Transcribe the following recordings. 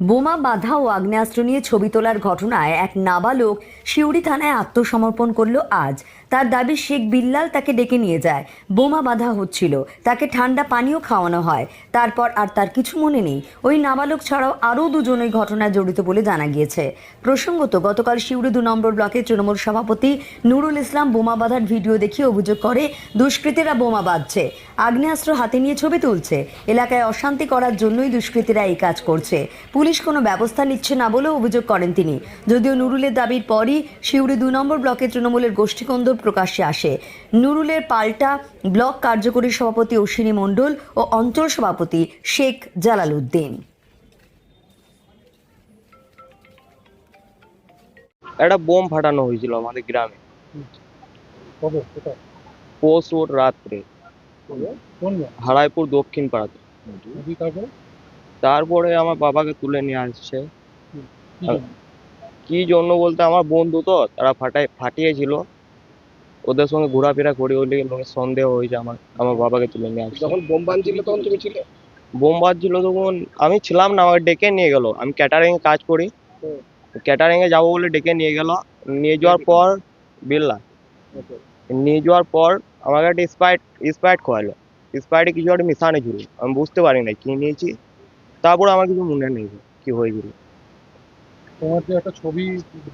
বোমা, বাধা ও আগ্নেয়াস্ত্র নিয়ে ছবি তোলার ঘটনায় এক নাবালক শিউড়ি থানায় আত্মসমর্পণ করল আজ। তার দাবি, শেখ বিল্লাল তাকে ডেকে নিয়ে যায়। বোমা, বাধা হচ্ছিল। তাকে ঠান্ডা পানীয় খাওয়ানো হয়। তারপর আর তার কিছু মনে নেই। ওই নাবালক ছাড়াও আরও দুজন ওই ঘটনায় জড়িত বলে জানা গিয়েছে। প্রসঙ্গত, গতকাল শিউড়ি দু নম্বর ব্লকের তৃণমূল সভাপতি নুরুল ইসলাম বোমা বাঁধার ভিডিও দেখিয়ে অভিযোগ করে, দুষ্কৃতীরা বোমা বাঁধছে। আগ্নেয়াস্ত্র হাতে নিয়ে ছবি তুলছে। এলাকায় অশান্তি করার জন্যই দুষ্কৃতীরা এই কাজ করছে। পুলিশ কোনো ব্যবস্থা নিচ্ছে না বলেও অভিযোগ করেন তিনি। যদিও নুরুলের দাবির পরই শিউড়ি দু নম্বর ব্লকের তৃণমূলের গোষ্ঠীকন্দর প্রকাশ্যে আসে। নুরুলের পাল্টা ব্লক কার্যকরী সভাপতি অশ্বিনী মণ্ডল ও অঞ্চল সভাপতি শেখ জালাল উদ্দিন। একটা বোম ফাটানো হয়েছিল আমাদের গ্রামে। কোথায়? রাত্রে। কোন হারাইপুর দক্ষিণ পাড়াতে তারপরে আমার বাবাকে তুলে নিয়ে আসছে। কি জন্য? বলতে আমার বন্ধু তো তারা ফাটাই ফাটিয়েছিল। ওদের সঙ্গে ঘোরাফেরা করি ওই লেগে লোকের সন্দেহ হয়েছে আমার আমার বাবাকে তুলে নিয়ে আসছে। যখন বোম তখন তুমি ছিলে? বোম বাজছিল তখন আমি ছিলাম না আমাকে ডেকে নিয়ে গেল। আমি ক্যাটারিং এ কাজ করি। ক্যাটারিং এ যাব বলে ডেকে নিয়ে গেল। নিয়ে যাওয়ার পর বিল্লা। নিয়ে যাওয়ার পর আমাকে একটা স্প্রাইট স্প্রাইট খোয়ালো। স্প্রাইটে কিছু একটা মিশানো ছিল। আমি বুঝতে পারি না কি নিয়েছি। তারপর আমার কিছু মনে নেই কি হয়েছিল তোমার যে একটা ছবি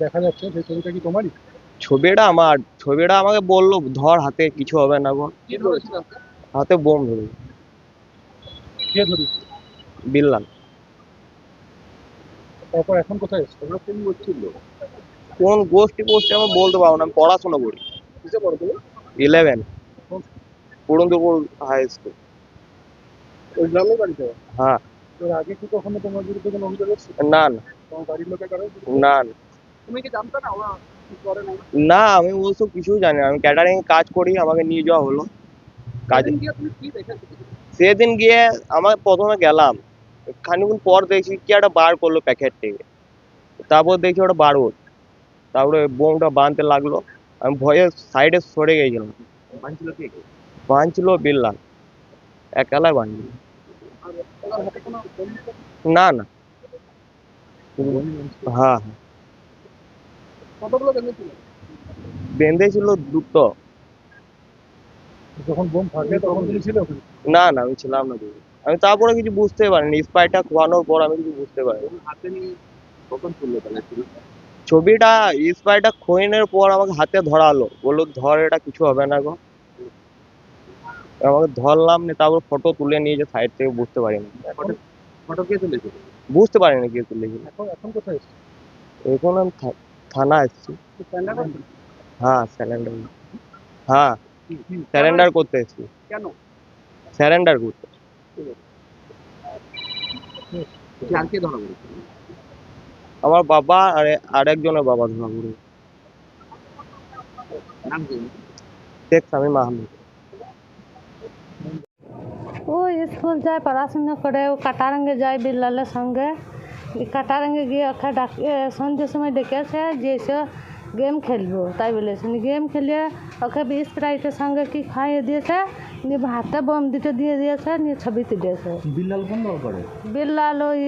দেখা যাচ্ছে সেই ছবিটা কি তোমারই? ছবিটা আমার ছবিটা আমাকে বলল ধর হাতে কিছু হবে না গো। হাতে? বোম ধরে কে বিল্লাল। তারপর এখন কোথায় তোমরা কোন কোন গোষ্ঠী গোষ্ঠী আমি বলতে পারব না আমি পড়াশোনা করি। কিসে পড়ো তুমি ইলেভেন পুরন্দরপুর হাই স্কুল ওই গ্রামে বাড়িতে? হ্যাঁ। এর আগে কি কখনো তোমার বিরুদ্ধে কোনো অভিযোগ এসছে? না না। তোমার বাড়ির লোকের কারও না না। তুমি কি জানতে না ওরা কি করে না না আমি ওসব কিছুই জানি না। আমি ক্যাটারিং কাজ করি আমাকে নিয়ে যাওয়া হলো। কাজে তুমি কি দেখেছ? সেদিন গিয়ে আমার প্রথমে গেলাম। খানিক্ষণ পর দেখছি কি একটা বার করল প্যাকেট থেকে। তারপর দেখছি ওটা বারুদ তারপরে বোমটা বাঁধতে লাগল। আমি ভয়ে সাইডে সরে গেছিলাম। বাঁধছিল বিল্লাল। একালাই বাঁধছিল না না। হ্যাঁ হ্যাঁ। কতগুলো বেঁধেছিল? বেঁধেছিল দুটো। যখন বোম ফাটে তখন তুমি ছিলে না না আমি ছিলাম না আমি তারপরে কিছু বুঝতে পারিনি। স্পাইটা খোয়ানোর পর আমি কিছু বুঝতে পারিনি। হাতে নিয়ে কখন তুললো তাহলে ছবিটা? স্পাইটা খোয়ানোর পর আমাকে হাতে ধরালো। বলল ধর এটা কিছু হবে না গো। আমাকে ধরলাম নিয়ে তারপর ফটো তুলে নিয়ে যে সাইড থেকে বুঝতে পারিনি। ফটো কে তুলেছে? বুঝতে পারিনি কে তুলেছিল এখন এখন কোথায় এসছো? এখন আমি থানা এসেছি। হ্যাঁ স্যালেন্ডার হ্যাঁ স্যালেন্ডার করতে এসেছি। কেন? স্যালেন্ডার করতে। পড়েছে? আমার বাবা আর আরেকজনের বাবা ধরা পড়ে শেখ মাহমুদ ও স্কুল যায় পড়াশোনা করে ও কাটারঙ্গে যায় বিল্লালের সঙ্গে এই কাটারঙ্গে গিয়ে ওকে ডাক এ, সন্ধ্যের সময় ডেকেছে যে এসে গেম খেলব তাই বলেছে নিয়ে গেম খেলিয়ে ওকে বিষ স্প্রাইটের সঙ্গে কি খাইয়ে দিয়েছে নিয়ে হাতে বোম দিতে দিয়ে দিয়েছে নিয়ে ছবি তুলেছে বিল্লাল কোন দল করে বিল্লাল ওই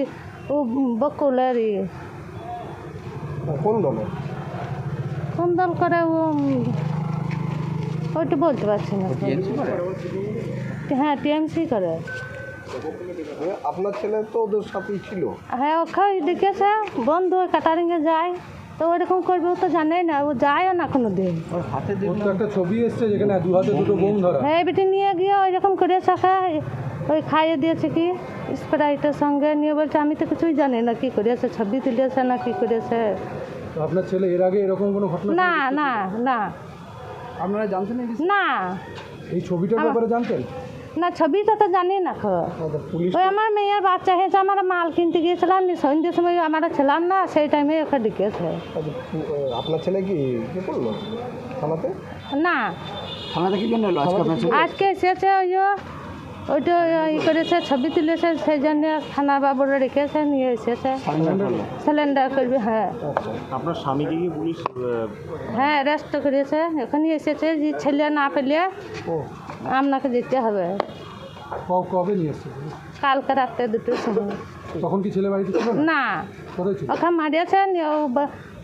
ও বকুলের ই কোন দলে কোন দল করে ও উম, ওইটা বলতে পারছি না হ্যাঁ টিএমসি করে। আপনার ছেলে তো ওদের সাথেই ছিল। হ্যাঁ ওখানে ডেকেছে বন্ধু ওই কাটারিংয়ে যায়। তো ওরকম করবে ও তো জানেই না ও যায়ও না কোনো দিন হাতে একটা ছবি এসছে যেখানে দু হাতে দুটো বোম ধরা। হ্যাঁ বেটি নিয়ে গিয়ে ওই রকম করেছে ওই খাইয়ে দিয়েছে কি? স্প্রাইটের সঙ্গে নিয়ে বলছে আমি তো কিছুই জানি না কি করেছে ছবি তুলেছে না কি করেছে। আপনার ছেলে এর আগে এরকম কোনো ঘটনা না না না। আপনারা জানতেন না না। এই ছবিটার ব্যাপারে জানতেন? না ছবিটা তো জানি না খো ওই আমার মেয়ের বাচ্চা হয়েছে আমার মাল কিনতে গিয়েছিলাম সন্ধ্যের সময় আমরা ছিলাম না সেই টাইমে ওকে ডেকেছে। আচ্ছা, আপনার ছেলে কি কি থানাতে? না। থানাতে কি জন্য আজকে এসেছে ওই ওইটা ই করেছে ছবি তুলেছে সেই জন্য থানা বাবুরা রেখেছে নিয়ে এসেছে। সিলিন্ডার করবে হ্যাঁ। আপনার স্বামীকে কি পুলিশ হ্যাঁ অ্যারেস্ট করেছে। এখানে এসেছে যে ছেলে না পেলে ও। আপনাকে যেতে হবে। কবে নিয়ে এসছে? কালকে রাত্রে দুটোর সময়। তখন কি ছেলে বাড়িতে ছিল না? ওখানে মারিয়েছে নিয়ে ও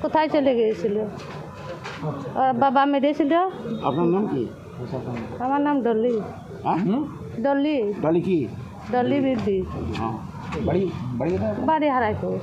কোথায় চলে গিয়েছিল? আচ্ছা। ওর বাবা মেরেছিল আপনার নাম কি? আমার নাম ডলি। হ্যাঁ? ডলি ডলি কি? ডলি বিবি হ্যাঁ। বাড়ি বাড়ি বাড়ি হারাইপুর।